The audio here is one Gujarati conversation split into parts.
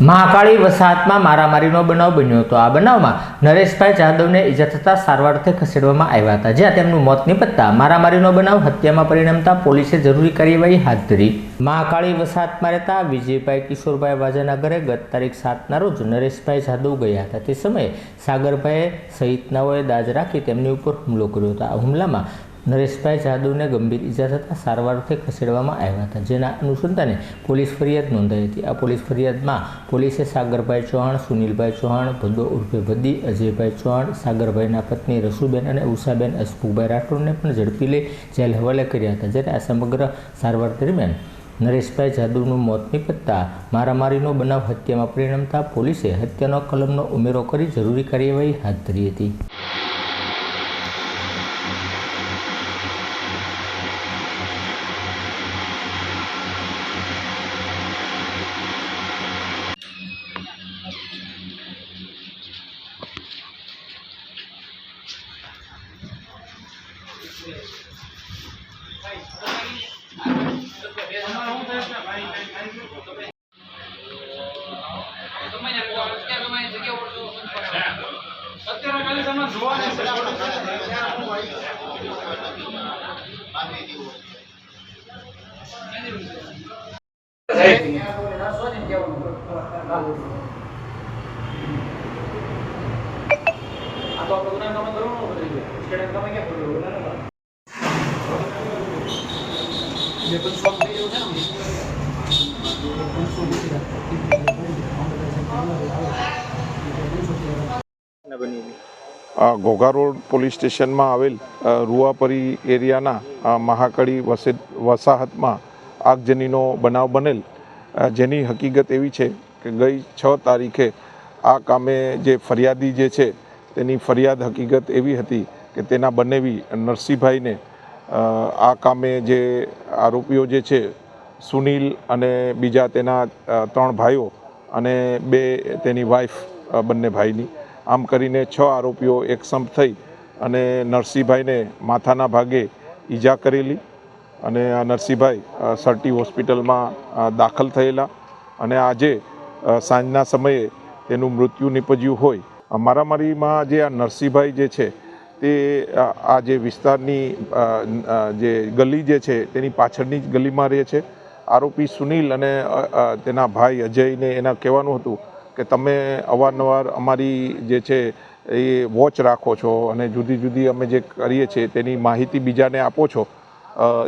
મહાકાળી વસાહતમાં મારામારીનો બનાવ બન્યો હતો. આ બનાવમાં નરેશભાઈ જાદવને ઈજા થતાં સારવારથી ખસેડવામાં આવ્યા હતા. જ્યાં તેમનું મોત નિપજતા મારામારીનો બનાવ હત્યામાં પરિણમતા પોલીસે જરૂરી કાર્યવાહી હાથ ધરી. મહાકાળી વસાહતમાં રહેતા વિજયભાઈ કિશોરભાઈ વાજાના ઘરે ગત તારીખ સાતના રોજ નરેશભાઈ જાદવ ગયા હતા. તે સમયે સાગરભાઈએ સહિતનાઓએ દાજ રાખી તેમની ઉપર હુમલો કર્યો હતો. આ હુમલામાં નરેશભાઈ જાદવને ગંભીર ઈજા થતાં સારવારથી ખસેડવામાં આવ્યા હતા. જેના અનુસંધાને પોલીસ ફરિયાદ નોંધાઈ હતી. આ પોલીસ ફરિયાદમાં પોલીસે સાગરભાઈ ચૌહાણ, સુનિલભાઈ ચૌહાણ, ભદ્દો ઉર્ફે ભદ્દી, અજયભાઈ ચૌહાણ, સાગરભાઈના પત્ની રસુબેન અને ઉષાબેન અશફુકભાઈ રાઠોડને પણ ઝડપી લઈ જેલ હવાલે કર્યા હતા. જ્યારે આ સમગ્ર સારવાર દરમિયાન નરેશભાઈ જાદવનું મોત નિપજતા મારામારીનો બનાવ હત્યામાં પરિણમતા પોલીસે હત્યાનો કલમનો ઉમેરો કરી જરૂરી કાર્યવાહી હાથ ધરી હતી. આ તો આપણે ગુના કામ કરવાનું બધી સ્ટેડિયમ કામ ક્યાં કરવું જે ને ઘોઘા રોડ પોલીસ સ્ટેશનમાં આવેલ રૂવાપરી એરિયાના મહાકળી વસાહતમાં આગજનીનો બનાવ બનેલ. જેની હકીકત એવી છે કે ગઈ છ તારીખે આ કામે જે ફરિયાદી જે છે, તેની ફરિયાદ હકીકત એવી હતી કે તેના બનેવી નરસિંહભાઈને આ કામે જે આરોપીઓ જે છે, સુનિલ અને બીજા તેના ત્રણ ભાઈઓ અને બે તેની વાઈફ બંને ભાઈની. આમ કરીને છ આરોપીઓ એકસંપ થઈ અને નરસિંહભાઈને માથાના ભાગે ઈજા કરેલી અને આ નરસિંહભાઈ સરટી હોસ્પિટલમાં દાખલ થયેલા અને આજે સાંજના સમયે તેનું મૃત્યુ નિપજ્યું હોય. મારામારીમાં જે આ નરસિંહભાઈ જે છે તે આ જે વિસ્તારની જે ગલી જે છે, તેની પાછળની જ ગલીમાં રહે છે. આરોપી સુનિલ અને તેના ભાઈ અજયને એના કહેવાનું હતું કે તમે અવારનવાર અમારી જે છે એ વોચ રાખો છો અને જુદી જુદી અમે જે કરીએ છીએ તેની માહિતી બીજાને આપો છો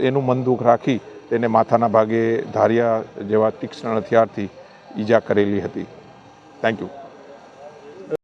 એનું મન દુઃખ રાખી તેને માથાના ભાગે ધારિયા જેવા તીક્ષ્ણ હથિયારથી ઈજા કરેલી હતી. Thank you